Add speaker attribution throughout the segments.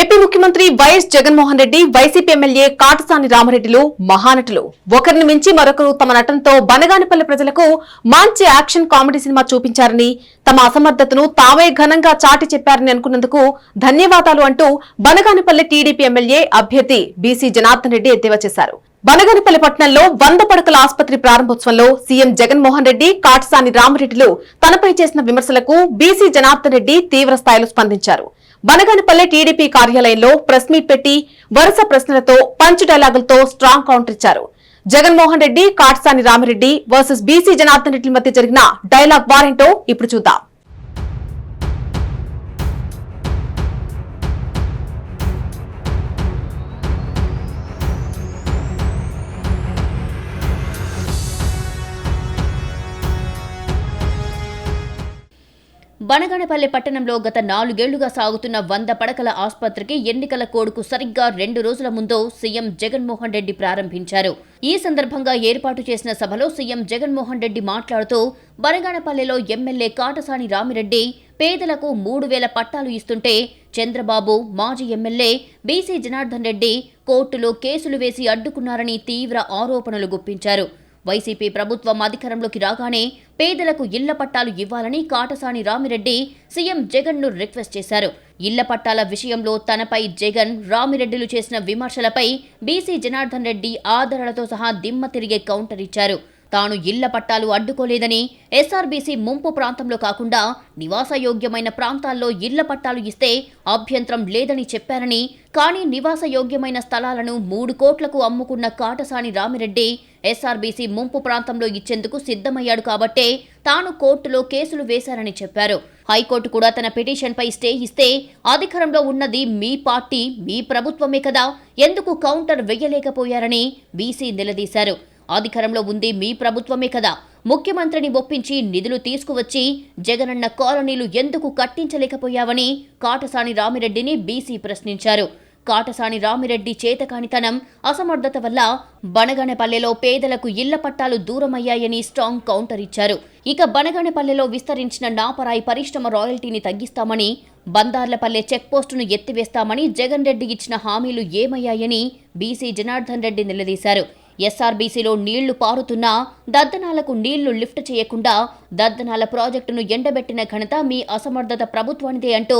Speaker 1: AP ముఖ్యమంత్రి YS Jaganmohan Reddy YCP MLA Katasani రామరెడ్డిలు మహానటులు. ఒకరిని మించి మరొకరు తమ నటనతో బనగానిపల్లి ప్రజలకు మంచి యాక్షన్ కామెడీ సినిమా చూపించారని తమ అసమర్థతను తామే ఘనంగా చాటి చెప్పారని అనుకున్నందుకు ధన్యవాదాలు అంటూ బనగానిపల్లి టీడీపీ ఎమ్మెల్యే అభ్యర్థి బీసీ జనార్దన్ రెడ్డి ఎద్దేవా చేశారు. బనగానిపల్లి పట్టణంలో వంద పడకల ఆసుపత్రి ప్రారంభోత్సవంలో సీఎం జగన్మోహన్ రెడ్డి కాటసాని రామరెడ్డిలు తనపై చేసిన విమర్శలకు బీసీ జనార్దన్ రెడ్డి తీవ్ర స్థాయిలో స్పందించారు. బనగానపల్లె టీడీపీ కార్యాలయంలో ప్రెస్ మీట్ పెట్టి వరుస ప్రశ్నలతో పంచ్ డైలాగులతో స్ట్రాంగ్ కౌంటర్ ఇచ్చారు. జగన్మోహన్ రెడ్డి కాట్సాని రామిరెడ్డి వర్సెస్ బీసీ జనార్దన్ రెడ్డి మధ్య జరిగిన డైలాగ్ వారేంటో ఇప్పుడు చూద్దాం.
Speaker 2: బనగనపల్లి పట్టణంలో గత నాలుగేళ్ళుగా సాగుతున్న వంద పడకల ఆసుపత్రికి ఎన్నికల కోడ్కు సరిగ్గా రెండు రోజుల ముందు సీఎం జగన్మోహన్ రెడ్డి ప్రారంభించారు. ఈ సందర్భంగా ఏర్పాటు చేసిన సభలో సీఎం జగన్మోహన్ రెడ్డి మాట్లాడుతూ బనగానపల్లెలో ఎమ్మెల్యే కాటసాని రామిరెడ్డి పేదలకు మూడు వేల పట్టాలు ఇస్తుంటే చంద్రబాబు మాజీ ఎమ్మెల్యే బీసీ జనార్దన్ రెడ్డి కోర్టులో కేసులు వేసి అడ్డుకున్నారని తీవ్ర ఆరోపణలు గుప్పించారు. వైసీపీ ప్రభుత్వం అధికారంలోకి రాగానే పేదలకు ఇళ్ళ పట్టాలు ఇవ్వాలని కాటసాని రామిరెడ్డి సీఎం జగన్ను రిక్వెస్ట్ చేశారు. ఇళ్ళ పట్టాల విషయంలో తనపై జగన్ రామిరెడ్డిలు చేసిన విమర్శలపై బీసీ జనార్దన్ రెడ్డి ఆధారాలతో సహా దిమ్మ తిరిగే కౌంటర్ ఇచ్చారు. తాను ఇళ్ళ పట్టాలు అడ్డుకోలేదని ఎస్ఆర్బీసీ ముంపు ప్రాంతంలో కాకుండా నివాసయోగ్యమైన ప్రాంతాల్లో ఇళ్ళ పట్టాలు ఇస్తే అభ్యంతరం లేదని చెప్పారని కానీ నివాసయోగ్యమైన స్థలాలను మూడు కోట్లకు అమ్ముకున్న కాటసాని రామిరెడ్డి ఎస్ఆర్బీసీ ముంపు ప్రాంతంలో ఇచ్చేందుకు సిద్ధమయ్యాడు కాబట్టే తాను కోర్టులో కేసులు వేశారని చెప్పారు. హైకోర్టు కూడా తన పిటిషన్పై స్టే ఇస్తే అధికారంలో ఉన్నది మీ పార్టీ మీ ప్రభుత్వమే కదా ఎందుకు కౌంటర్ వేయలేకపోయారని బీసీ నిలదీశారు. అధికారంలో ఉంది మీ ప్రభుత్వమే కదా. ముఖ్యమంత్రిని ఒప్పించి నిధులు తీసుకువచ్చి జగనన్న కాలనీలు ఎందుకు కట్టించలేకపోయావని కాటసాని రామిరెడ్డిని బీసీ ప్రశ్నించారు. కాటసాని రామిరెడ్డి చేతకానితనం అసమర్థత వల్ల బనగనపల్లెలో పేదలకు ఇళ్ళ పట్టాలు దూరమయ్యాయని స్ట్రాంగ్ కౌంటర్ ఇచ్చారు. ఇక బనగనపల్లెలో విస్తరించిన నాపరాయి పరిశ్రమ రాయల్టీని తగ్గిస్తామని బందార్లపల్లె చెక్పోస్టును ఎత్తివేస్తామని జగన్ రెడ్డి ఇచ్చిన హామీలు ఏమయ్యాయని బీసీ జనార్దన్ రెడ్డి నిలదీశారు. ఎస్ఆర్బీసీలో నీళ్ళు పారుతున్నా దద్దనాలకు నీళ్ళు లిఫ్ట్ చేయకుండా దద్దనాల ప్రాజెక్టును ఎండబెట్టిన ఘనత మీ అసమర్థత ప్రభుత్వానిదే అంటూ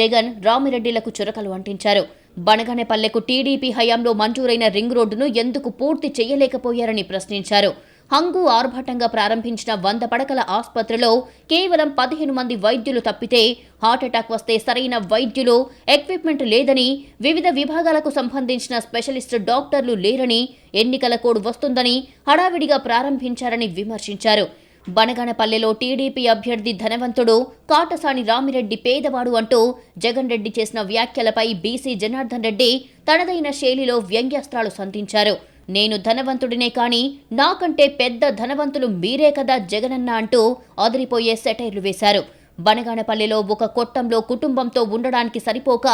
Speaker 2: జగన్ రామిరెడ్డిలకు చురకలు అంటించారు. బనగనపల్లెకు టీడీపీ హయాంలో మంజూరైన రింగ్ రోడ్డును ఎందుకు పూర్తి చేయలేకపోయారని ప్రశ్నించారు. హంగు ఆర్భటంగా ప్రారంభించిన వంద పడకల ఆసుపత్రిలో కేవలం పదిహేను మంది వైద్యులు తప్పితే హార్ట్అటాక్ వస్తే సరైన వైద్యులు ఎక్విప్మెంట్ లేదని వివిధ విభాగాలకు సంబంధించిన స్పెషలిస్ట్ డాక్టర్లు లేరని ఎన్నికల కోడ్ వస్తుందని హడావిడిగా ప్రారంభించారని విమర్శించారు. బనగనపల్లెలో టీడీపీ అభ్యర్థి ధనవంతుడు కాటసాని రామిరెడ్డి పేదవాడు అంటూ జగన్ రెడ్డి చేసిన వ్యాఖ్యలపై బీసీ జనార్దన్ రెడ్డి తనదైన శైలిలో వ్యంగ్యాస్త్రాలు సంధించారు. నేను ధనవంతుడినే కాని నాకంటే పెద్ద ధనవంతులు మీరే కదా జగనన్న అంటూ అదిరిపోయే సెటైర్లు వేశారు. బనగానపల్లిలో ఒక కొట్టంలో కుటుంబంతో ఉండడానికి సరిపోక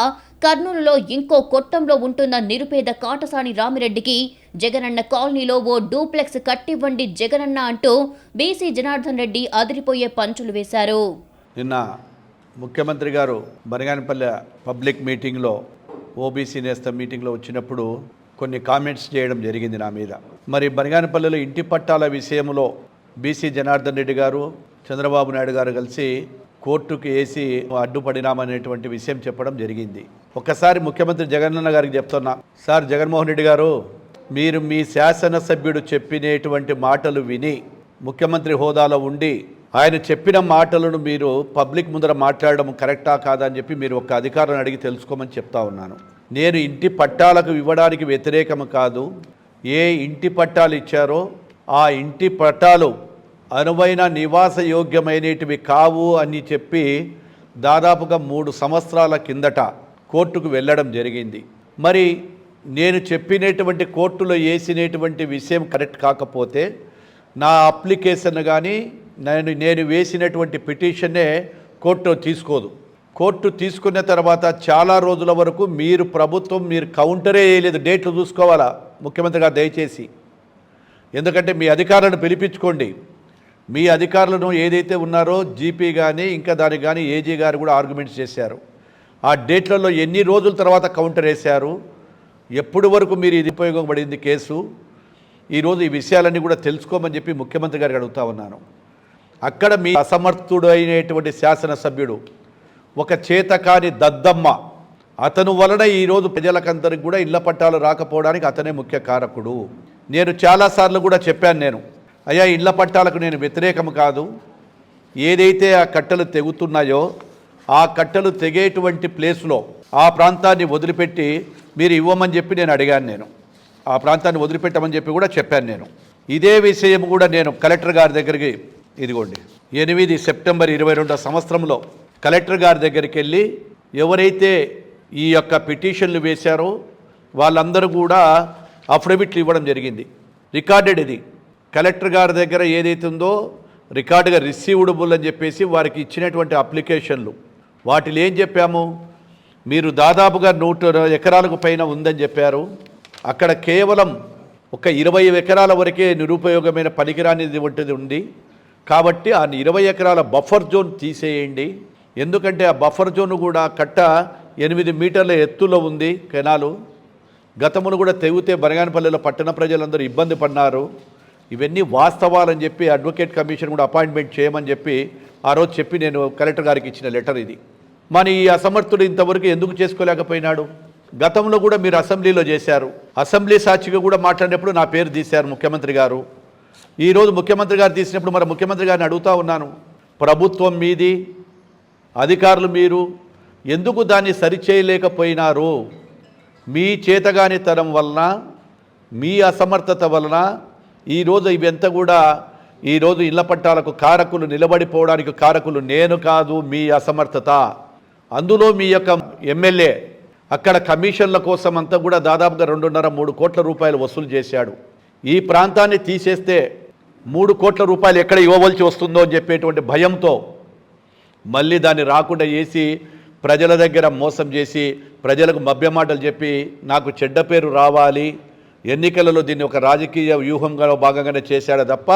Speaker 2: కర్నూలులో ఇంకో కొట్టంలో ఉంటున్న నిరుపేద కాటసాని రామిరెడ్డికి జగనన్న కాలనీలో ఓ డూప్లెక్స్ కట్టివ్వండి జగనన్న అంటూ బీసీ జనార్దన్ రెడ్డి అదిరిపోయే పంచులు వేశారు.
Speaker 3: నిన్న ముఖ్యమంత్రి గారు బనగానపల్లె పబ్లిక్ మీటింగ్లో ఓబీసీ నేస్త మీటింగ్లో వచ్చినప్పుడు కొన్ని కామెంట్స్ చేయడం జరిగింది నా మీద. మరి బనగానపల్లెలో ఇంటి పట్టాల విషయంలో బీసీ జనార్దన్ రెడ్డి గారు చంద్రబాబు నాయుడు గారు కలిసి కోర్టుకు వేసి అడ్డుపడినామనేటువంటి విషయం చెప్పడం జరిగింది. ఒక్కసారి ముఖ్యమంత్రి జగనన్న గారికి చెప్తున్నా సార్ జగన్మోహన్ రెడ్డి గారు మీరు మీ శాసనసభ్యుడు చెప్పినటువంటి మాటలు విని ముఖ్యమంత్రి హోదాలో ఉండి ఆయన చెప్పిన మాటలను మీరు పబ్లిక్ ముందర మాట్లాడడం కరెక్టా కాదా అని చెప్పి మీరు ఒక అధికారులను అడిగి తెలుసుకోమని చెప్తా ఉన్నాను. నేను ఇంటి పట్టాలకు ఇవ్వడానికి వ్యతిరేకం కాదు. ఏ ఇంటి పట్టాలు ఇచ్చారో ఆ ఇంటి పట్టాలు అనువైన నివాస యోగ్యమైనటివి కావు అని చెప్పి దాదాపుగా మూడు సంవత్సరాల కిందట కోర్టుకు వెళ్ళడం జరిగింది. మరి నేను చెప్పినటువంటి కోర్టులో వేసినటువంటి విషయం కరెక్ట్ కాకపోతే నా అప్లికేషన్ కానీ నేను నేను వేసినటువంటి పిటిషన్నే కోర్టు తీసుకోదు. కోర్టు తీసుకున్న తర్వాత చాలా రోజుల వరకు మీరు ప్రభుత్వం మీరు కౌంటరే వేయలేదు. డేట్లు చూసుకోవాలా? ముఖ్యమంత్రి గారు దయచేసి. ఎందుకంటే మీ అధికారులను పిలిపించుకోండి. మీ అధికారులను ఏదైతే ఉన్నారో జీపీ కానీ ఇంకా దానికి కానీ ఏజీ గారు కూడా ఆర్గ్యుమెంట్స్ చేశారు. ఆ డేట్లలో ఎన్ని రోజుల తర్వాత కౌంటర్ వేశారు? ఎప్పటి వరకు మీరు ఇది ఉపయోగపడింది కేసు? ఈరోజు ఈ విషయాలన్నీ కూడా తెలుసుకోమని చెప్పి ముఖ్యమంత్రి గారికి అడుగుతా ఉన్నాను. అక్కడ మీ అసమర్థుడు అయినటువంటి శాసనసభ్యుడు ఒక చేతకాని దద్దమ్మ. అతను వలన ఈరోజు ప్రజలకందరికి కూడా ఇళ్ళ పట్టాలు రాకపోవడానికి అతనే ముఖ్య కారకుడు. నేను చాలాసార్లు కూడా చెప్పాను నేను అయ్యా ఇళ్ళ పట్టాలకు నేను వ్యతిరేకం కాదు. ఏదైతే ఆ కట్టెలు తెగుతున్నాయో ఆ కట్టెలు తెగేటువంటి ప్లేస్లో ఆ ప్రాంతాన్ని వదిలిపెట్టి మీరు ఇవ్వమని చెప్పి నేను అడిగాను నేను. ఆ ప్రాంతాన్ని వదిలిపెట్టమని చెప్పి కూడా చెప్పాను నేను. ఇదే విషయం కూడా నేను కలెక్టర్ గారి దగ్గరికి ఇదిగోండి ఎనిమిది సెప్టెంబర్ ఇరవై రెండో సంవత్సరంలో కలెక్టర్ గారి దగ్గరికి వెళ్ళి ఎవరైతే ఈ యొక్క పిటిషన్లు వేశారో వాళ్ళందరూ కూడా అఫిడవిట్లు ఇవ్వడం జరిగింది. రికార్డెడ్ ఇది. కలెక్టర్ గారి దగ్గర ఏదైతే ఉందో రికార్డుగా రిసీవ్డబుల్ అని చెప్పేసి వారికి ఇచ్చినటువంటి అప్లికేషన్లు. వాటిలో ఏం చెప్పాము? మీరు దాదాపుగా నూట ఎకరాలకు పైన ఉందని చెప్పారు. అక్కడ కేవలం ఒక ఇరవై ఎకరాల వరకే నిరుపయోగమైన పనికిరానిది వంటిది ఉంది. కాబట్టి ఆ ఇరవై ఎకరాల బఫర్ జోన్ తీసేయండి. ఎందుకంటే ఆ బఫర్ జోన్ కూడా కట్ట ఎనిమిది మీటర్ల ఎత్తులో ఉంది కెనాలు. గతమును కూడా తెగితే బనగానపల్లిలో పట్టణ ప్రజలందరూ ఇబ్బంది పడినారు ఇవన్నీ వాస్తవాలని చెప్పి అడ్వకేట్ కమిషన్ కూడా అపాయింట్మెంట్ చేయమని చెప్పి ఆ రోజు చెప్పి నేను కలెక్టర్ గారికి ఇచ్చిన లెటర్ ఇది. మరి ఈ అసమర్థుడు ఇంతవరకు ఎందుకు చేసుకోలేకపోయినాడు? గతంలో కూడా మీరు అసెంబ్లీలో చేశారు. అసెంబ్లీ సాక్షిగా కూడా మాట్లాడినప్పుడు నా పేరు తీశారు ముఖ్యమంత్రి గారు. ఈరోజు ముఖ్యమంత్రి గారు తీసినప్పుడు మరి ముఖ్యమంత్రి గారిని అడుగుతా ఉన్నాను. ప్రభుత్వం మీది అధికారులు మీరు ఎందుకు దాన్ని సరిచేయలేకపోయినారు? మీ చేతగానితనం వలన మీ అసమర్థత వలన ఈరోజు ఇవంతా కూడా ఈరోజు ఇళ్ళ పట్టాలకు కారకులు నిలబడిపోవడానికి కారకులు నేను కాదు మీ అసమర్థత. అందులో మీ యొక్క ఎమ్మెల్యే అక్కడ కమిషన్ల కోసం అంతా కూడా దాదాపుగా రెండున్నర మూడు కోట్ల రూపాయలు వసూలు చేశాడు. ఈ ప్రాంతాన్ని తీసేస్తే మూడు కోట్ల రూపాయలు ఎక్కడ ఇవ్వవలసి వస్తుందో అని చెప్పేటువంటి భయంతో మళ్ళీ దాన్ని రాకుండా చేసి ప్రజల దగ్గర మోసం చేసి ప్రజలకు మభ్యమాటలు చెప్పి నాకు చెడ్డ పేరు రావాలి. ఎన్నికలలో దీన్ని ఒక రాజకీయ వ్యూహంగా భాగంగానే చేశాడు తప్ప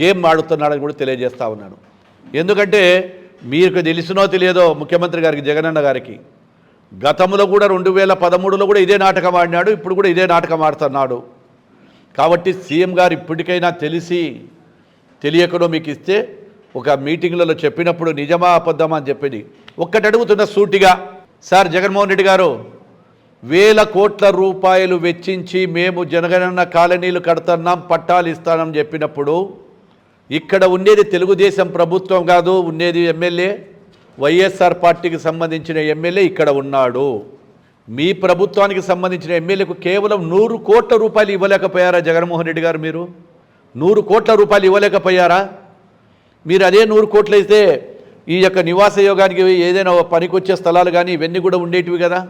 Speaker 3: గేమ్ ఆడుతున్నాడని కూడా తెలియజేస్తా ఉన్నాను. ఎందుకంటే మీకు తెలిసినో తెలియదో ముఖ్యమంత్రి గారికి జగనన్న గారికి గతంలో కూడా రెండు వేల పదమూడులో కూడా ఇదే నాటకం ఆడినాడు ఇప్పుడు కూడా ఇదే నాటకం ఆడుతున్నాడు. కాబట్టి సీఎం గారు ఇప్పటికైనా తెలిసి తెలియకనో మీకు ఇస్తే ఒక మీటింగ్లలో చెప్పినప్పుడు నిజమా అబద్ధమా అని చెప్పింది. ఒక్కటి అడుగుతున్న సూటిగా సార్ జగన్మోహన్ రెడ్డి గారు వేల కోట్ల రూపాయలు వెచ్చించి మేము జనగణన కాలనీలు కడుతున్నాం పట్టాలు ఇస్తానని చెప్పినప్పుడు ఇక్కడ ఉండేది తెలుగుదేశం ప్రభుత్వం కాదు ఉండేది ఎమ్మెల్యే వైఎస్ఆర్ పార్టీకి సంబంధించిన ఎమ్మెల్యే ఇక్కడ ఉన్నాడు. మీ ప్రభుత్వానికి సంబంధించిన ఎమ్మెల్యేకు కేవలం నూరు కోట్ల రూపాయలు ఇవ్వలేకపోయారా జగన్మోహన్ రెడ్డి గారు మీరు? నూరు కోట్ల రూపాయలు ఇవ్వలేకపోయారా? మీరు అదే నూరు కోట్లు అయితే ఈ యొక్క నివాస యోగానికి ఏదైనా పనికొచ్చే స్థలాలు కానీ ఇవన్నీ కూడా ఉండేటివి కదా?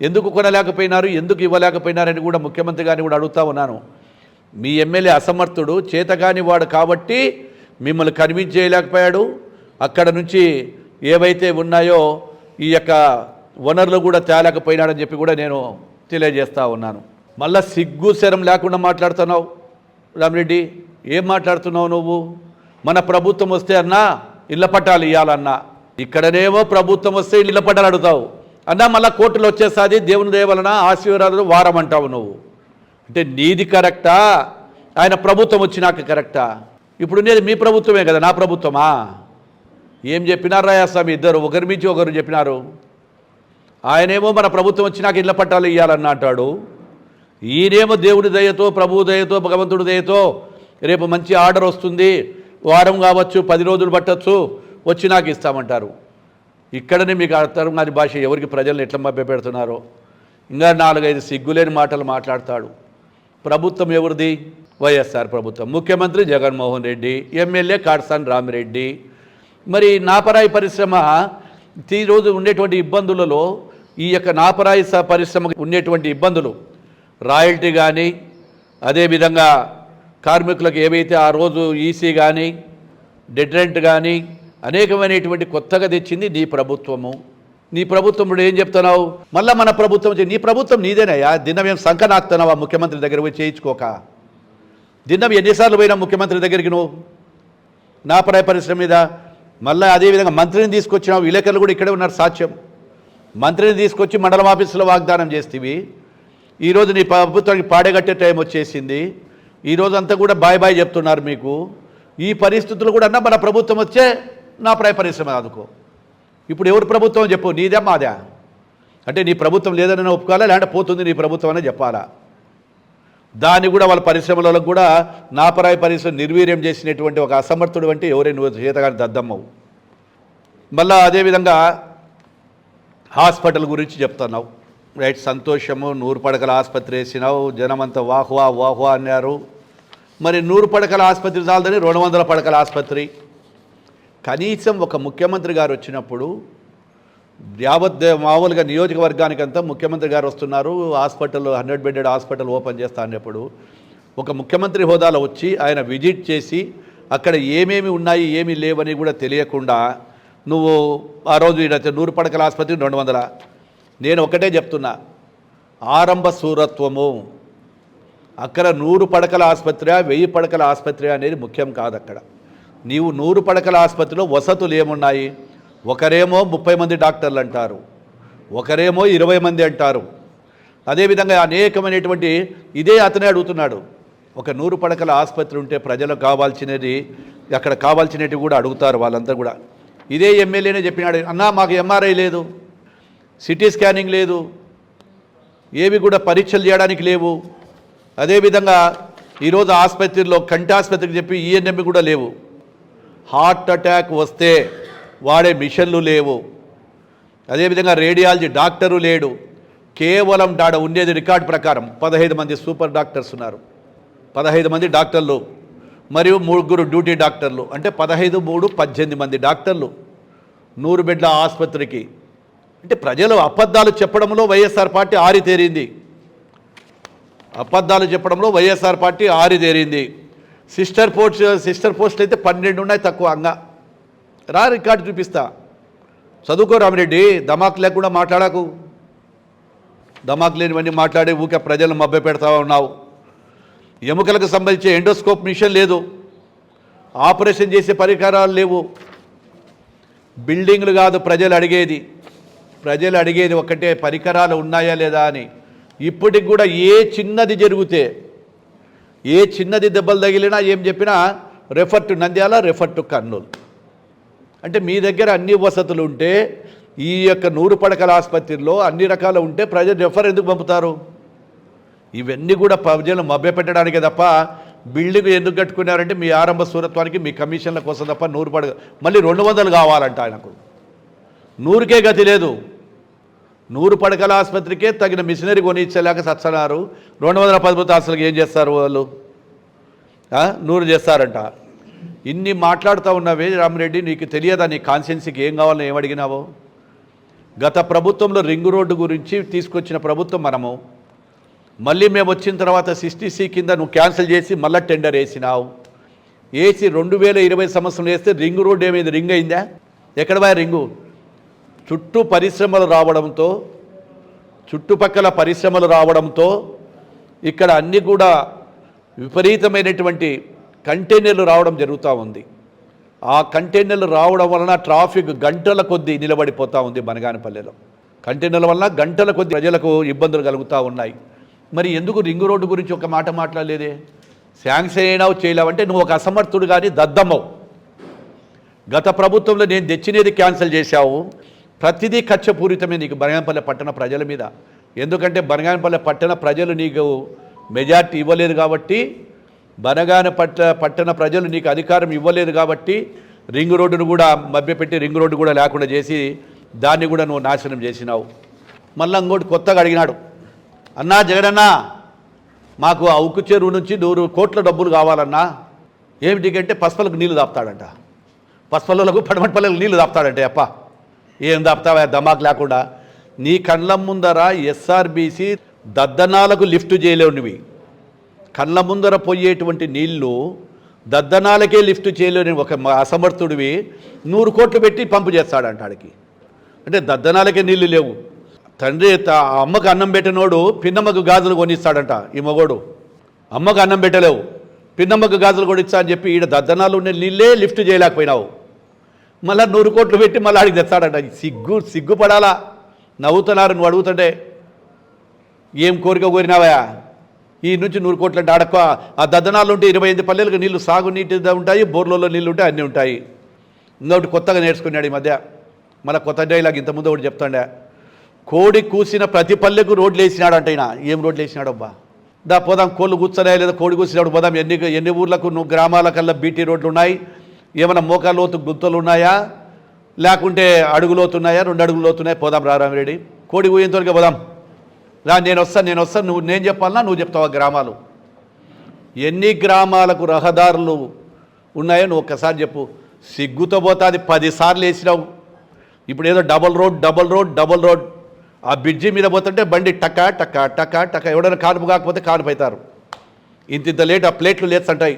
Speaker 3: ఎందుకు కొనలేకపోయినారు? ఎందుకు ఇవ్వలేకపోయినారని కూడా ముఖ్యమంత్రి గారిని కూడా అడుగుతా ఉన్నాను. మీ ఎమ్మెల్యే అసమర్థుడు చేతగాని వాడు కాబట్టి మిమ్మల్ని కన్విన్స్ చేయలేకపోయాడు. అక్కడ నుంచి ఏవైతే ఉన్నాయో ఈ యొక్క వనరులు కూడా తేలేకపోయినాడని చెప్పి కూడా నేను తెలియజేస్తా ఉన్నాను. మళ్ళా సిగ్గు శరం లేకుండా మాట్లాడుతున్నావు రామిరెడ్డి. ఏం మాట్లాడుతున్నావు నువ్వు? మన ప్రభుత్వం వస్తే అన్నా ఇళ్ళ పట్టాలు ఇవ్వాలన్నా ఇక్కడనేమో ప్రభుత్వం వస్తే ఇళ్ళ పట్టాలు అడుగుతావు. అన్నా మళ్ళీ కోర్టులు వచ్చేసాది దేవుని దేవలన ఆశీర్వాదాలు వారం అంటావు నువ్వు. అంటే నీది కరెక్టా? ఆయన ప్రభుత్వం వచ్చినాక కరెక్టా? ఇప్పుడు నేను మీ ప్రభుత్వమే కదా నా ప్రభుత్వమా? ఏం చెప్పినారు రాయాస్వామి ఇద్దరు? ఒకరి మించి ఒకరు చెప్పినారు. ఆయనేమో మన ప్రభుత్వం వచ్చినాక ఇళ్ళ పట్టాలు ఇవ్వాలన్న అంటాడు. ఈయనేమో దేవుడి దయతో ప్రభు దయతో భగవంతుడి దయతో రేపు మంచి ఆర్డర్ వస్తుంది. వారం కావచ్చు పది రోజులు పట్టచ్చు వచ్చి నాకు ఇస్తామంటారు. ఇక్కడనే మీకు అర్థం కాని భాష ఎవరికి ప్రజలను ఎట్లా మభ్య పెడుతున్నారో. ఇంకా నాలుగైదు సిగ్గులేని మాటలు మాట్లాడతాడు. ప్రభుత్వం ఎవరిది? వైఎస్ఆర్ ప్రభుత్వం. ముఖ్యమంత్రి జగన్మోహన్ రెడ్డి ఎమ్మెల్యే కాడసాని రామిరెడ్డి. మరి నాపరాయి పరిశ్రమ ఈరోజు ఉండేటువంటి ఇబ్బందులలో ఈ యొక్క నాపరాయి పరిశ్రమకు పరిశ్రమ ఉండేటువంటి ఇబ్బందులు. రాయల్టీ కానీ అదేవిధంగా కార్మికులకు ఏవైతే ఆ రోజు ఈసీ కానీ డెడ్ కానీ అనేకమైనటువంటి కొత్తగా తెచ్చింది నీ ప్రభుత్వము. నీ ప్రభుత్వం ఇప్పుడు ఏం చెప్తున్నావు? మళ్ళీ మన ప్రభుత్వం నీ ప్రభుత్వం నీదేనయ్యా? దినం ఏం సంకనాక్తున్నావా ముఖ్యమంత్రి దగ్గర పోయి చేయించుకోక. దినం ఎన్నిసార్లు పోయినా ముఖ్యమంత్రి దగ్గరికి నువ్వు? నా పరాయ పరిశ్రమ మీద మళ్ళీ అదేవిధంగా మంత్రిని తీసుకొచ్చినావు విలేకరులు కూడా ఇక్కడే ఉన్నారు సాక్ష్యం. మంత్రిని తీసుకొచ్చి మండలం ఆఫీసులో వాగ్దానం చేస్తేవి. ఈరోజు నీ ప్రభుత్వానికి పాడగట్టే టైం వచ్చేసింది. ఈరోజంతా అంతా కూడా బాయ్ బాయ్ చెప్తున్నారు మీకు. ఈ పరిస్థితులు కూడా అన్న మన ప్రభుత్వం వచ్చే నా ప్రాయ పరిశ్రమ ఆదుకో ఇప్పుడు ఎవరు ప్రభుత్వం చెప్పు నీదే మాదే. అంటే నీ ప్రభుత్వం లేదని ఒప్పుకోవాలా లేదంటే పోతుంది నీ ప్రభుత్వం అనే చెప్పాలా? దాన్ని కూడా వాళ్ళ పరిశ్రమలలో కూడా నాపరాయ పరిశ్రమ నిర్వీర్యం చేసినటువంటి ఒక అసమర్థుడు వంటి ఎవరే నువ్వు చేతగాని దద్దమ్మవు మళ్ళా అదేవిధంగా హాస్పిటల్ గురించి చెప్తున్నావు. రైట్ సంతోషము నూరు పడకల ఆసుపత్రి వేసినావు జనమంతా వాహువా వాహువా అన్నారు. మరి నూరు పడకల ఆసుపత్రి చాలదని రెండు వందల పడకల ఆసుపత్రి. కనీసం ఒక ముఖ్యమంత్రి గారు వచ్చినప్పుడు యావత్ మామూలుగా నియోజకవర్గానికంతా ముఖ్యమంత్రి గారు వస్తున్నారు hospital hundred bedded hospital open చేస్తా అన్నప్పుడు. ఒక ముఖ్యమంత్రి హోదాలో వచ్చి ఆయన విజిట్ చేసి అక్కడ ఏమేమి ఉన్నాయి ఏమి లేవని కూడా తెలియకుండా నువ్వు ఆ రోజు ఈడ నూరు పడకల ఆసుపత్రి రెండు వందల నేను ఒకటే చెప్తున్నా. ఆరంభ సూరత్వము. అక్కడ నూరు పడకల ఆసుపత్రి వెయ్యి పడకల ఆసుపత్రి అనేది ముఖ్యం కాదు అక్కడ నీవు నూరు పడకల ఆసుపత్రిలో వసతులు ఏమున్నాయి? ఒకరేమో ముప్పై మంది డాక్టర్లు అంటారు. ఒకరేమో ఇరవై మంది అంటారు. అదేవిధంగా అనేకమైనటువంటి ఇదే అతనే అడుగుతున్నాడు. ఒక నూరు పడకల ఆసుపత్రి ఉంటే ప్రజలకు కావాల్సినది అక్కడ కావాల్సినవి కూడా అడుగుతారు వాళ్ళంతా కూడా. ఇదే ఎమ్మెల్యేనే చెప్పినాడు అన్నా మాకు ఎంఆర్ఐ లేదు. సిటీ స్కానింగ్ లేదు. ఏవి కూడా పరీక్షలు చేయడానికి లేవు. అదేవిధంగా ఈరోజు ఆసుపత్రిలో కంటి ఆసుపత్రికి చెప్పి ఈఎన్ఎంవి కూడా లేవు. హార్ట్ అటాక్ వస్తే వాడే మిషన్లు లేవు. అదేవిధంగా రేడియాలజీ డాక్టరు లేడు. కేవలం డాడ ఉండేది రికార్డ్ ప్రకారం పదహైదు మంది సూపర్ డాక్టర్స్ ఉన్నారు. పదహైదు మంది డాక్టర్లు మరియు ముగ్గురు డ్యూటీ డాక్టర్లు. అంటే పదహైదు మూడు పద్దెనిమిది మంది డాక్టర్లు. నూరు బెడ్ల ఆసుపత్రికి అంటే ప్రజలు అబద్ధాలు చెప్పడంలో వైఎస్ఆర్ పార్టీ ఆరితేరింది. అబద్ధాలు చెప్పడంలో వైఎస్ఆర్ పార్టీ ఆరితేరింది. సిస్టర్ పోస్ట్ సిస్టర్ పోస్టులు అయితే పన్నెండు ఉన్నాయి తక్కువ అంగా. రా రికార్డు చూపిస్తా. చదువుకో రామిరెడ్డి దమాక్ లేకుండా మాట్లాడకు. దమాక్ లేనివన్నీ మాట్లాడి ఊకే ప్రజలను మభ్య పెడతా ఉన్నావు. ఎముకలకు సంబంధించి ఎండోస్కోప్ మిషన్ లేదు. ఆపరేషన్ చేసే పరికరాలు లేవు. బిల్డింగ్లు కాదు ప్రజలు అడిగేది. ప్రజలు అడిగేది ఒకటే పరికరాలు ఉన్నాయా లేదా అని. ఇప్పటికి కూడా ఏ చిన్నది జరిగితే ఏ చిన్నది దెబ్బలు తగిలినా ఏం చెప్పినా refer to Nandyal refer to Kurnool. అంటే మీ దగ్గర అన్ని వసతులు ఉంటే ఈ యొక్క నూరు పడకల ఆసుపత్రిలో అన్ని రకాలు ఉంటే ప్రజలు రెఫర్ ఎందుకు పంపుతారు? ఇవన్నీ కూడా ప్రజలు మభ్యపెట్టడానికే తప్ప బిల్డింగ్ ఎందుకు కట్టుకున్నారంటే మీ ఆరంభ సూరత్వానికి మీ కమిషన్ల కోసం తప్ప నూరు పడక మళ్ళీ రెండు వందలు కావాలంట ఆయనకు. నూరుకే గతి లేదు. నూరు పడకల ఆసుపత్రికే తగిన మిషనరీ కొని ఇచ్చేలాగా సచ్చనారు రెండు వందల పదమూడు ఆస్తులకు ఏం చేస్తారు వాళ్ళు? నూరు చేస్తారంట. ఇన్ని మాట్లాడుతూ ఉన్నవే రామిరెడ్డి నీకు తెలియదా నీ కాన్షియన్సీకి ఏం కావాలని ఏం అడిగినావో? గత ప్రభుత్వంలో రింగు రోడ్డు గురించి తీసుకొచ్చిన ప్రభుత్వం మనము. మళ్ళీ మేము వచ్చిన తర్వాత సిక్స్టీ సి కింద నువ్వు క్యాన్సిల్ చేసి మళ్ళీ టెండర్ వేసినావు. వేసి రెండు వేల ఇరవై సంవత్సరం వేస్తే రింగు రోడ్డు ఏమైంది? రింగ్ అయిందా? ఎక్కడ బాయ్ రింగు? చుట్టూ పరిశ్రమలు రావడంతో చుట్టుపక్కల పరిశ్రమలు రావడంతో ఇక్కడ అన్నీ కూడా విపరీతమైనటువంటి కంటైనర్లు రావడం జరుగుతూ ఉంది. ఆ కంటైనర్లు రావడం వలన ట్రాఫిక్ గంటల కొద్దీ నిలబడిపోతూ ఉంది బనగానపల్లెలో. కంటైనర్ల వలన గంటల కొద్ది ప్రజలకు ఇబ్బందులు కలుగుతూ ఉన్నాయి. మరి ఎందుకు రింగు రోడ్డు గురించి ఒక మాట మాట్లాడలేదే? శాంక్షన్ అయినావు చేయలేవంటే నువ్వు ఒక అసమర్థుడు కానీ దద్దమ్మవు. గత ప్రభుత్వంలో నేను తెచ్చినది క్యాన్సిల్ చేశావు. ప్రతిదీ కచ్చపూరితమే నీకు బనగానపల్లె పట్టణ ప్రజల మీద. ఎందుకంటే బనగానపల్లె పట్టణ ప్రజలు నీకు మెజార్టీ ఇవ్వలేదు కాబట్టి బనగాన పట్ట పట్టణ ప్రజలు నీకు అధికారం ఇవ్వలేదు కాబట్టి రింగ్ రోడ్డును కూడా మభ్యపెట్టి రింగ్ రోడ్డు కూడా లేకుండా చేసి దాన్ని కూడా నువ్వు నాశనం చేసినావు. మళ్ళీ ఇంకోటి కొత్తగా అడిగినాడు. అన్నా జగడన్నా మాకు ఆ ఉక్కు చెరువు నుంచి నూరు కోట్ల డబ్బులు కావాలన్నా ఏమిటికంటే పసుపలకు నీళ్ళు దాపుతాడంట. పసుపల్లలకు పడమటి పల్లెలకు నీళ్ళు దాపుతాడంటే అప్ప ఏం తప్పుతావా దమాక్ లేకుండా. నీ కళ్ళ ముందర ఎస్ఆర్బీసీ దద్దనాలకు లిఫ్ట్ చేయలేనివి. కళ్ళ ముందర పోయేటువంటి నీళ్ళు దద్దనాలకే లిఫ్ట్ చేయలేని ఒక అసమర్థుడివి నూరు కోట్లు పెట్టి పంపు చేస్తాడంట ఆడికి. అంటే దద్దనాలకే నీళ్ళు లేవు. తండ్రి అమ్మకు అన్నం పెట్టినోడు పిన్నమ్మకు గాజులు కొనిస్తాడంట ఈ మగోడు. అమ్మకు అన్నం పెట్టలేవు. పిన్నమ్మకు గాజులు కొనిస్తా అని చెప్పి ఈడ దద్దనాలు ఉండే నీళ్ళే లిఫ్ట్ చేయలేకపోయినావు. మళ్ళీ నూరు కోట్లు పెట్టి మళ్ళీ ఆడికి తెస్తాడట. సిగ్గు సిగ్గుపడాలా? నవ్వుతున్నారు నువ్వు అడుగుతుంటే. ఏం కోరిక కోరినావా ఈ నుంచి నూరు కోట్ల అంటే అడక్క ఆ దద్దనాలు ఉంటే ఇరవై ఐదు పల్లెలకు నీళ్ళు సాగునీటి ఉంటాయి బోర్లలో నీళ్ళు ఉంటాయి అన్నీ ఉంటాయి. ఇంకొకటి కొత్తగా నేర్చుకున్నాడు ఈ మధ్య. మళ్ళీ కొత్త డైలాగ్ ఇంతకుముందు ఒకటి చెప్తాండే. కోడి కూసిన ప్రతి పల్లెకు రోడ్లు వేసినాడు అంటే ఈయన. ఏం రోడ్లు వేసినాడబ్బా దా పోదాం కోళ్ళు కూర్చొని లేదా కోడి కూర్చున్నాడు పోదాం. ఎన్ని ఎన్ని ఊర్లకు నువ్వు గ్రామాలకల్లా బీటీ రోడ్లు ఉన్నాయి. ఏమైనా మోకాలోతు గుంతలు ఉన్నాయా? లేకుంటే అడుగులోతున్నాయా రెండు అడుగులు పోదాం రా రామిరెడ్డి. కోడి ఊయంతోనికే పోదాం. రా నేను వస్తాను నేను వస్తాను నువ్వు నేను చెప్పాలన్నా నువ్వు చెప్తావా గ్రామాలు. ఎన్ని గ్రామాలకు రహదారులు ఉన్నాయో నువ్వు ఒక్కసారి చెప్పు. సిగ్గుతో పోతుంది పదిసార్లు వేసినావు. ఇప్పుడు ఏదో double road double road double road. ఆ బ్రిడ్జి మీద పోతుంటే బండి టక్క టక్క టక్క టక్క. ఎవడైనా కానుపు కాకపోతే కానుపు అవుతారు. ఇంత ఇంత లేట్ ఆ ప్లేట్లు లేస్తుంటాయి.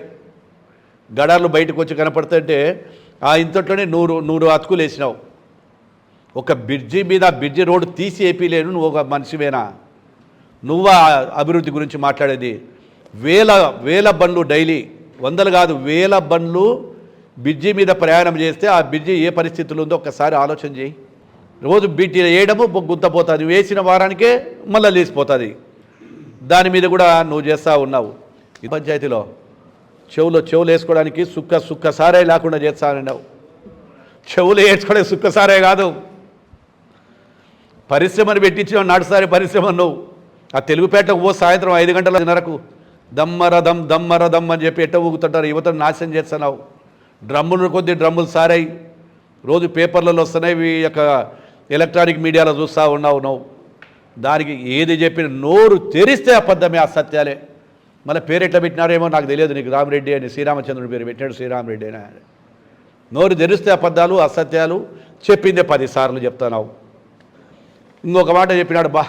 Speaker 3: గడార్లు బయటకు వచ్చి కనపడుతుంటే ఆ ఇంతట్లోనే నూరు నూరు అతుకులు వేసినావు. ఒక బ్రిడ్జి మీద బ్రిడ్జి రోడ్డు తీసి ఏపీలేను నువ్వు ఒక మనిషివేనా? నువ్వా అభివృద్ధి గురించి మాట్లాడేది? వేల వేల బండ్లు డైలీ వందలు కాదు వేల బండ్లు బ్రిడ్జి మీద ప్రయాణం చేస్తే ఆ బ్రిడ్జి ఏ పరిస్థితులు ఉందో ఒక్కసారి ఆలోచన చేయి. రోజు బీటీ వేయడము గుంతపోతుంది వేసిన వారానికే మళ్ళీ లేచిపోతుంది. దాని మీద కూడా నువ్వు చేస్తూ ఉన్నావు. ఈ పంచాయతీలో చెవులో చెవులు వేసుకోవడానికి సుక్క సుక్క సారే లేకుండా చేస్తానన్నావు. చెవులు వేసుకోవడానికి సుక్కసారే కాదు. పరిశ్రమను పెట్టించిన నాడుసారి పరిశ్రమ నువ్వు ఆ తెలుగుపేటకు పో సాయంత్రం ఐదు గంటలన్నరకు దమ్మరదం దమ్మరదం అని చెప్పి ఎట్ట ఊగుతుంటారు యువతను నాశనం చేస్తున్నావు. డ్రమ్ములు కొద్ది డ్రమ్ములు సారాయి. రోజు పేపర్లలో వస్తున్నాయి ఈ యొక్క ఎలక్ట్రానిక్ మీడియాలో చూస్తూ ఉన్నావు నువ్వు. దానికి ఏది చెప్పిన నోరు తెరిస్తే అబద్ధమే అసత్యాలే. మళ్ళీ పేరు ఎట్లా పెట్టినారేమో నాకు తెలియదు నీకు. రామరెడ్డి అని శ్రీరామచంద్రుడి పేరు పెట్టాడు శ్రీరామరెడ్డి అని నోరు తెరిస్తే అబద్ధాలు అసత్యాలు చెప్పిందే పదిసార్లు చెప్తున్నావు. ఇంకొక మాట చెప్పినాడు బా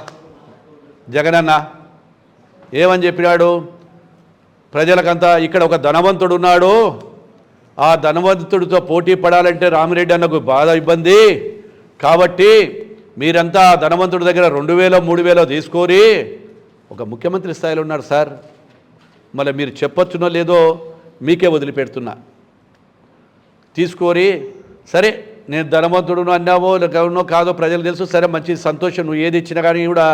Speaker 3: జగనన్న ఏమని చెప్పినాడు? ప్రజలకంతా ఇక్కడ ఒక ధనవంతుడు ఉన్నాడు. ఆ ధనవంతుడితో పోటీ పడాలంటే రామిరెడ్డి అన్నకు బాధ ఇబ్బంది. కాబట్టి మీరంతా ఆ ధనవంతుడి దగ్గర రెండు వేలో మూడు వేలో తీసుకొని ఒక ముఖ్యమంత్రి స్థాయిలో ఉన్నారు సార్. మళ్ళీ మీరు చెప్పొచ్చునో లేదో మీకే వదిలిపెడుతున్నా. తీసుకొని సరే నేను ధనవంతుడును అన్నావో లేక కాదో ప్రజలు తెలుసు సరే మంచి సంతోషం నువ్వు ఏది ఇచ్చినా కానీ కూడా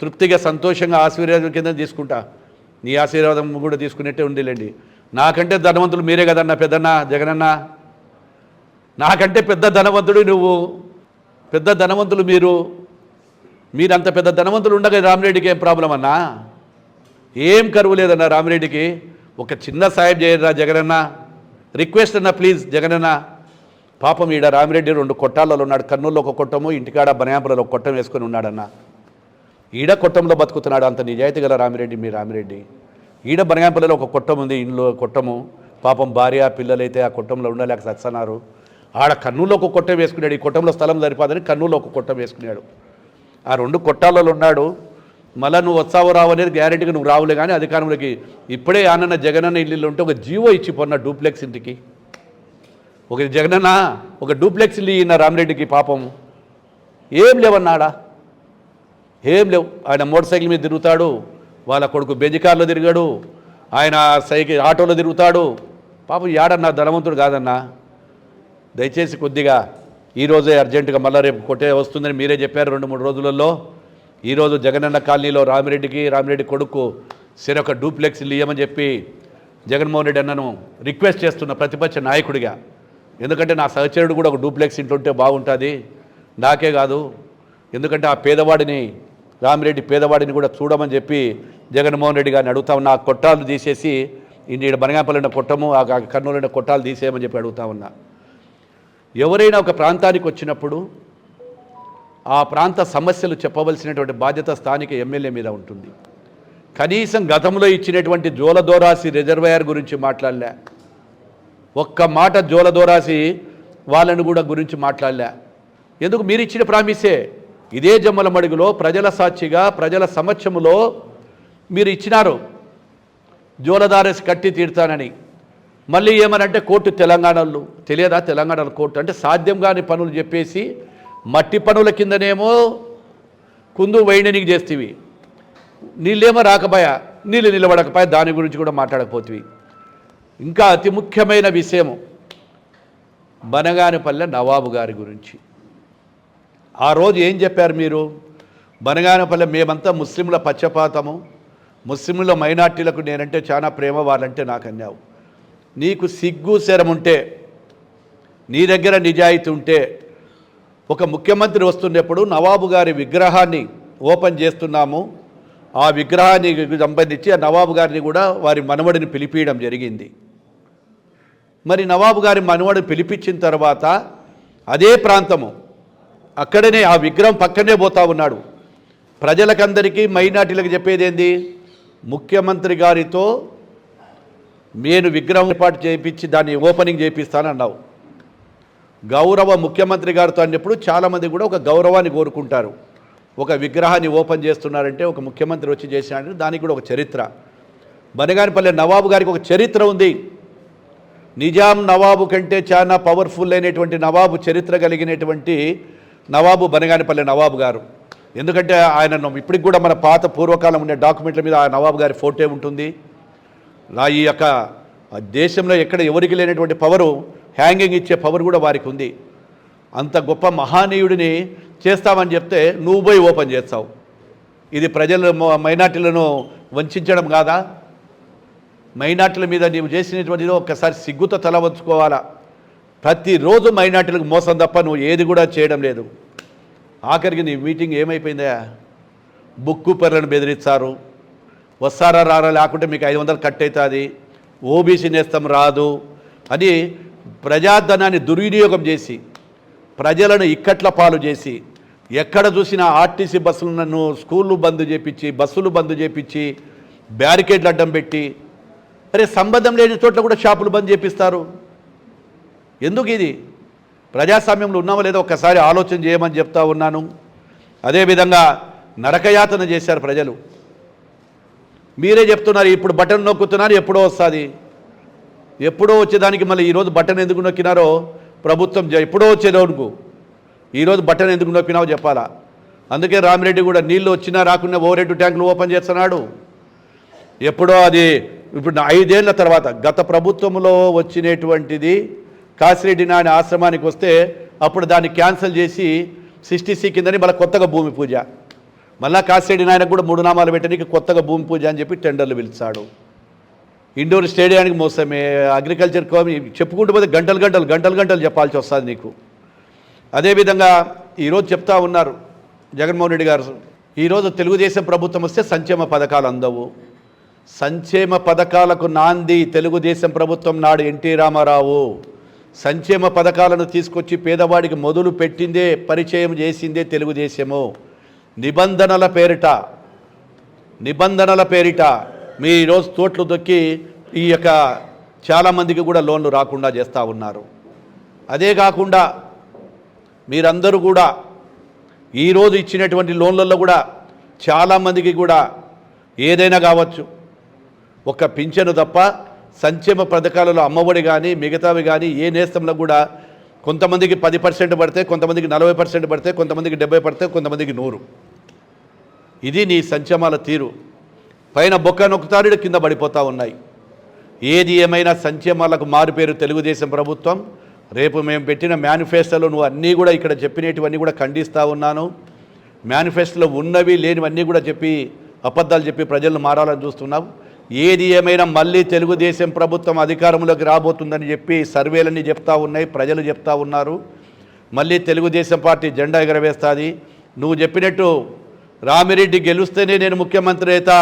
Speaker 3: తృప్తిగా సంతోషంగా ఆశీర్వాదం కింద తీసుకుంటా. నీ ఆశీర్వాదం కూడా తీసుకునేట్టే ఉండిలేండి నాకంటే ధనవంతులు మీరే కదన్నా పెద్దన్న జగనన్న? నాకంటే పెద్ద ధనవంతుడు నువ్వు? పెద్ద ధనవంతులు మీరు? మీరంత పెద్ద ధనవంతులు ఉండగా రామిరెడ్డికి ఏం ప్రాబ్లం అన్నా ఏం కరువు లేదన్న రామిరెడ్డికి? ఒక చిన్న సాయం చేయరా జగనన్న. రిక్వెస్ట్ అన్న ప్లీజ్ జగనన్న. పాపం ఈడ రామిరెడ్డి రెండు కొట్టాలలో ఉన్నాడు. కర్నూలులో ఒక కొట్టము ఇంటికాడ బనయాంపులలో ఒక కొట్టం వేసుకొని ఉన్నాడన్న. ఈడ కొట్టంలో బతుకుతున్నాడు అంత నిజాయితీ గల రామిరెడ్డి మీ రామిరెడ్డి. ఈడ బనయాంపులలో ఒక కొట్టం ఉంది ఇంట్లో కొట్టము. పాపం భార్య పిల్లలైతే ఆ కొట్టంలో ఉండలేక సత్సన్నారు ఆడ కర్నూలులో ఒక కొట్టం వేసుకున్నాడు. ఈ కొట్టంలో స్థలం సరిపోదని కర్నూలులో ఒక కొట్టం వేసుకున్నాడు. ఆ రెండు కొట్టాలలో ఉన్నాడు. మళ్ళీ నువ్వు వస్తావు రావు అనేది గ్యారెంటీగా నువ్వు రావులే కానీ అధికారంలోకి ఇప్పుడే ఆనన్న జగనన్న ఇల్లు ఉంటే ఒక జీవో ఇచ్చి పొన్న డూప్లెక్స్ ఇంటికి. ఒక జగనన్న ఒక డూప్లెక్స్ ఇల్లు ఈయన రామిరెడ్డికి పాపం. ఏం లేవన్నాడా? ఏం లేవు. ఆయన మోటార్ సైకిల్ మీద తిరుగుతాడు వాళ్ళ కొడుకు బెంజికార్లో తిరిగాడు ఆయన సైకిల్ ఆటోలో తిరుగుతాడు. పాపం యాడన్నా ధనవంతుడు కాదన్నా. దయచేసి కొద్దిగా ఈరోజే అర్జెంటుగా మళ్ళా రేపు కొట్టే వస్తుందని మీరే చెప్పారు రెండు మూడు రోజులలో. ఈరోజు జగనన్న కాలనీలో రామిరెడ్డికి రామిరెడ్డి కొడుకు సిరొక డూప్లెక్స్ ఇల్లు ఇయ్యమని చెప్పి జగన్మోహన్ రెడ్డి అన్నను రిక్వెస్ట్ చేస్తున్న ప్రతిపక్ష నాయకుడిగా. ఎందుకంటే నా సహచరుడు కూడా ఒక డూప్లెక్స్ ఇంటుంటే బాగుంటుంది. నాకే కాదు. ఎందుకంటే ఆ పేదవాడిని రామిరెడ్డి పేదవాడిని కూడా చూడమని చెప్పి జగన్మోహన్ రెడ్డి గారిని అడుగుతా ఉన్నా. ఆ కొట్టాలు తీసేసి ఇంటి బనగాపల్లిన కొట్టము ఆ కర్నూలు ఉన్న కొట్టాలు తీసేయమని చెప్పి అడుగుతా ఉన్నా. ఎవరైనా ఒక ప్రాంతానికి వచ్చినప్పుడు ఆ ప్రాంత సమస్యలు చెప్పవలసినటువంటి బాధ్యత స్థానిక ఎమ్మెల్యే మీద ఉంటుంది. కనీసం గతంలో ఇచ్చినటువంటి జోలదోరాసి రిజర్వాయర్ గురించి మాట్లాడలే. ఒక్క మాట జోలదోరాసి వాళ్ళను కూడా గురించి మాట్లాడలే. ఎందుకు మీరు ఇచ్చిన ప్రామిసే? ఇదే జమ్మల మడుగులో ప్రజల సాక్షిగా ప్రజల సమక్షములో మీరు ఇచ్చినారు. జోలదారసి కట్టి తీరుతానని. మళ్ళీ ఏమనంటే కోర్టు తెలంగాణలో తెలియదా తెలంగాణలో కోర్టు? అంటే సాధ్యం కాని పనులు చెప్పేసి మట్టి పనుల కిందనేమో కుందు వైండనింగ్ చేస్తేవి. నీళ్ళేమో రాకపోయా నీళ్ళు నిలబడకపోయా దాని గురించి కూడా మాట్లాడకపోతేవి. ఇంకా అతి ముఖ్యమైన విషయము బనగానిపల్లె నవాబు గారి గురించి. ఆ రోజు ఏం చెప్పారు మీరు? బనగానపల్లె మేమంతా ముస్లింల పక్షపాతము ముస్లింల మైనార్టీలకు నేనంటే చాలా ప్రేమ వాళ్ళంటే నాకు అన్నావు. నీకు సిగ్గు శరం ఉంటే నీ దగ్గర నిజాయితీ ఉంటే ఒక ముఖ్యమంత్రి వస్తున్నప్పుడు నవాబు గారి విగ్రహాన్ని ఓపెన్ చేస్తున్నాము. ఆ విగ్రహానికి సంబంధించి ఆ నవాబు గారిని కూడా వారి మనవడిని పిలిపించడం జరిగింది. మరి నవాబు గారి మనవడిని పిలిపించిన తర్వాత అదే ప్రాంతము అక్కడనే ఆ విగ్రహం పక్కనే పోతా ఉన్నాడు. ప్రజలకందరికీ మైనార్టీలకు చెప్పేది ఏంది ముఖ్యమంత్రి గారితో నేను విగ్రహం ఏర్పాటు చేయించి దాన్ని ఓపెనింగ్ చేపిస్తానన్నావు. గౌరవ ముఖ్యమంత్రి గారితో అన్నప్పుడు చాలామంది కూడా ఒక గౌరవాన్ని కోరుకుంటారు. ఒక విగ్రహాన్ని ఓపెన్ చేస్తున్నారంటే ఒక ముఖ్యమంత్రి వచ్చి చేసినాడంటే దానికి కూడా ఒక చరిత్ర. బనగానిపల్లె నవాబు గారికి ఒక చరిత్ర ఉంది. నిజాం నవాబు కంటే చాలా పవర్ఫుల్ అయినటువంటి నవాబు చరిత్ర కలిగినటువంటి నవాబు బనగానిపల్లె నవాబు గారు. ఎందుకంటే ఆయన ఇప్పటికి కూడా మన పాత పూర్వకాలం ఉండే డాక్యుమెంట్ల మీద ఆ నవాబు గారి ఫోటో ఉంటుంది. నా ఈ యొక్క దేశంలో ఎక్కడ ఎవరికి లేనటువంటి పవరు హ్యాంగింగ్ ఇచ్చే పవర్ కూడా వారికి ఉంది. అంత గొప్ప మహానీయుడిని చేస్తామని చెప్తే నువ్వు పోయి ఓపెన్ చేస్తావు. ఇది ప్రజలు మైనార్టీలను వంచడం కాదా? మైనార్టీల మీద నీవు చేసినటువంటిది ఒక్కసారి సిగ్గుతో తల వంచుకోవాలా? ప్రతిరోజు మైనార్టీలకు మోసం తప్ప నువ్వు ఏది కూడా చేయడం లేదు. ఆఖరికి నీ మీటింగ్ ఏమైపోయిందా? బుక్కు పెర్రను బెదిరిస్తారు. వస్తారా రారా లేకుంటే మీకు ఐదు వందలు కట్ అవుతుంది. ఓబీసీ నేస్తం రాదు అని ప్రజాధనాన్ని దుర్వినియోగం చేసి ప్రజలను ఇక్కట్ల పాలు చేసి ఎక్కడ చూసినా ఆర్టీసీ బస్సులను స్కూళ్ళు బంద్ చేపించి బస్సులు బంద్ చేపించి బ్యారికేడ్లు అడ్డం పెట్టి అరే సంబంధం లేని చోట్ల కూడా షాపులు బంద్ చేపిస్తారు. ఎందుకు ఇది? ప్రజాస్వామ్యంలో ఉన్నామో లేదో ఒక్కసారి ఆలోచన చేయమని చెప్తా ఉన్నాను. అదేవిధంగా నరకయాతన చేశారు ప్రజలు. మీరే చెప్తున్నారు ఇప్పుడు బటన్ నొక్కుతున్నారు ఎప్పుడో వస్తుంది. ఎప్పుడో వచ్చేదానికి మళ్ళీ ఈరోజు బట్టను ఎందుకు నొక్కినారో ప్రభుత్వం ఎప్పుడో వచ్చేదోనుకు. ఈరోజు బట్టను ఎందుకు నొక్కినావో చెప్పాలా? అందుకే రామిరెడ్డి కూడా నీళ్ళు వచ్చినా రాకున్నా ఓ రెండు ట్యాంకులు ఓపెన్ చేస్తున్నాడు. ఎప్పుడో అది ఇప్పుడు ఐదేళ్ళ తర్వాత గత ప్రభుత్వంలో వచ్చినటువంటిది కాసిరెడ్డి నాని ఆశ్రమానికి వస్తే అప్పుడు దాన్ని క్యాన్సిల్ చేసి సిక్స్టీ సి కిందని మళ్ళీ కొత్తగా భూమి పూజ. మళ్ళా కాసిరెడ్డి నాయనకు కూడా మూడు నామాలు పెట్టడానికి కొత్తగా భూమి పూజ అని చెప్పి టెండర్లు పిలిచాడు. ఇండోర్ స్టేడియానికి మోసమే అగ్రికల్చర్ కోమి చెప్పుకుంటూ పోతే గంటలు గంటలు గంటలు గంటలు చెప్పాల్సి వస్తుంది నీకు. అదేవిధంగా ఈరోజు చెప్తా ఉన్నారు జగన్మోహన్ రెడ్డి గారు ఈరోజు తెలుగుదేశం ప్రభుత్వం వస్తే సంక్షేమ పథకాలు అందవు. సంక్షేమ పథకాలకు నాంది తెలుగుదేశం ప్రభుత్వం నాడు ఎన్టీ రామారావు. సంక్షేమ పథకాలను తీసుకొచ్చి పేదవాడికి మొదలు పెట్టిందే పరిచయం చేసిందే తెలుగుదేశము. నిబంధనల పేరిట నిబంధనల పేరిట మీ ఈరోజు తోట్లు దొక్కి ఈ యొక్క చాలామందికి కూడా లోన్లు రాకుండా చేస్తూ ఉన్నారు. అదే కాకుండా మీరందరూ కూడా ఈరోజు ఇచ్చినటువంటి లోన్లలో కూడా చాలామందికి కూడా ఏదైనా కావచ్చు ఒక పింఛను తప్ప సంక్షేమ పథకాలలో అమ్మఒడి కానీ మిగతావి కానీ ఏ నేస్తంలో కూడా కొంతమందికి పది పర్సెంట్ పడితే కొంతమందికి నలభై పర్సెంట్ పడితే కొంతమందికి డెబ్బై పడితే కొంతమందికి నూరు. ఇది నీ సంక్షేమాల తీరు. పైన బొక్క నొక్కుతారుడు కింద పడిపోతూ ఉన్నాయి. ఏది ఏమైనా సంక్షేమాలకు మారుపేరు తెలుగుదేశం ప్రభుత్వం రేపు మేము పెట్టిన మేనిఫెస్టోలో నువ్వు అన్నీ కూడా ఇక్కడ చెప్పినటువన్నీ కూడా ఖండిస్తూ ఉన్నాను. మేనిఫెస్టోలో ఉన్నవి లేనివన్నీ కూడా చెప్పి అబద్ధాలు చెప్పి ప్రజలను మారాలని చూస్తున్నావు. ఏది ఏమైనా మళ్ళీ తెలుగుదేశం ప్రభుత్వం అధికారంలోకి రాబోతుందని చెప్పి సర్వేలన్నీ చెప్తా ఉన్నాయి ప్రజలు చెప్తా ఉన్నారు. మళ్ళీ తెలుగుదేశం పార్టీ జెండా ఎగరవేస్తుంది. నువ్వు చెప్పినట్టు రామిరెడ్డి గెలుస్తేనే నేను ముఖ్యమంత్రి అవుతా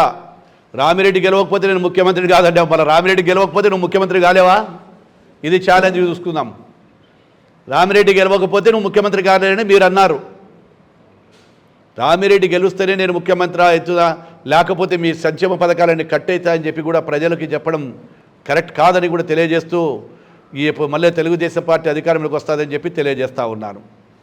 Speaker 3: రామిరెడ్డి గెలవకపోతే నేను ముఖ్యమంత్రి కాదంటే మళ్ళీ రామిరెడ్డి గెలవకపోతే నువ్వు ముఖ్యమంత్రి కాలేవా? ఇది ఛాలెంజ్ చూసుకుందాం. రామిరెడ్డి గెలవకపోతే నువ్వు ముఖ్యమంత్రి కాలేదని మీరు అన్నారు. రామిరెడ్డి గెలుస్తేనే నేను ముఖ్యమంత్రి అవుతుందా లేకపోతే మీ సంక్షేమ పథకాలన్నీ కట్ అవుతాయని చెప్పి కూడా ప్రజలకి చెప్పడం కరెక్ట్ కాదని కూడా తెలియజేస్తూ ఈ మళ్ళీ తెలుగుదేశం పార్టీ అధికారంలోకి వస్తుందని చెప్పి తెలియజేస్తూ ఉన్నాను.